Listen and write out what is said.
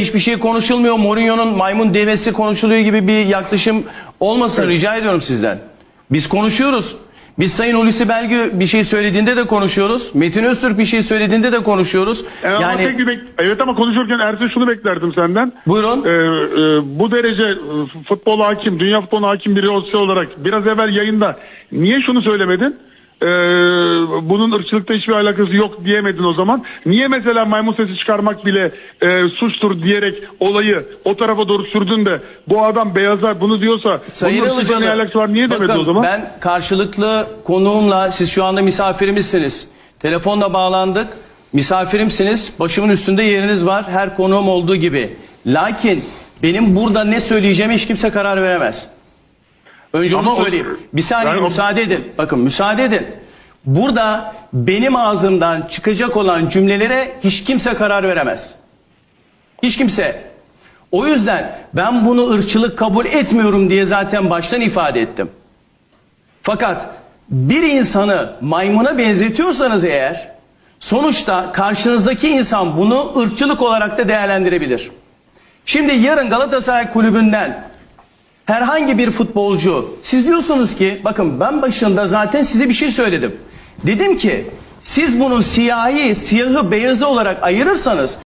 hiçbir şey konuşulmuyor. Mourinho'nun maymun devesi konuşuluyor gibi bir yaklaşım olmasın rica ediyorum sizden. Biz konuşuyoruz. Biz Sayın Hulusi Belgü bir şey söylediğinde de konuşuyoruz. Metin Öztürk bir şey söylediğinde de konuşuyoruz. Yani, ama tek Yani bek- evet ama konuşurken Ersin şunu beklerdim senden. Buyurun. Ee, e, bu derece e, futbol hakim, dünya futbolu hakim biri olarak biraz evvel yayında niye şunu söylemedin? Ee, bunun ırkçılıkta hiçbir alakası yok diyemedin o zaman. Niye mesela maymun sesi çıkarmak bile e, suçtur diyerek olayı o tarafa doğru sürdün de bu adam beyaza bunu diyorsa Sayın bunun ırkçılıkla ne alakası var niye demedin bakın, o zaman? Ben karşılıklı konuğumla siz şu anda misafirimizsiniz. Telefonla bağlandık. Misafirimsiniz. Başımın üstünde yeriniz var. Her konuğum olduğu gibi. Lakin benim burada ne söyleyeceğime hiç kimse karar veremez. Önce Ama onu söyleyeyim. Bir saniye müsaade edin. Bakın müsaade edin. Burada benim ağzımdan çıkacak olan cümlelere hiç kimse karar veremez. Hiç kimse. O yüzden ben bunu ırkçılık kabul etmiyorum diye zaten baştan ifade ettim. Fakat bir insanı maymuna benzetiyorsanız eğer sonuçta karşınızdaki insan bunu ırkçılık olarak da değerlendirebilir. Şimdi yarın Galatasaray kulübünden herhangi bir futbolcu siz diyorsunuz ki bakın ben başında zaten size bir şey söyledim. Dedim ki siz bunun siyahi, siyahı, beyazı olarak ayırırsanız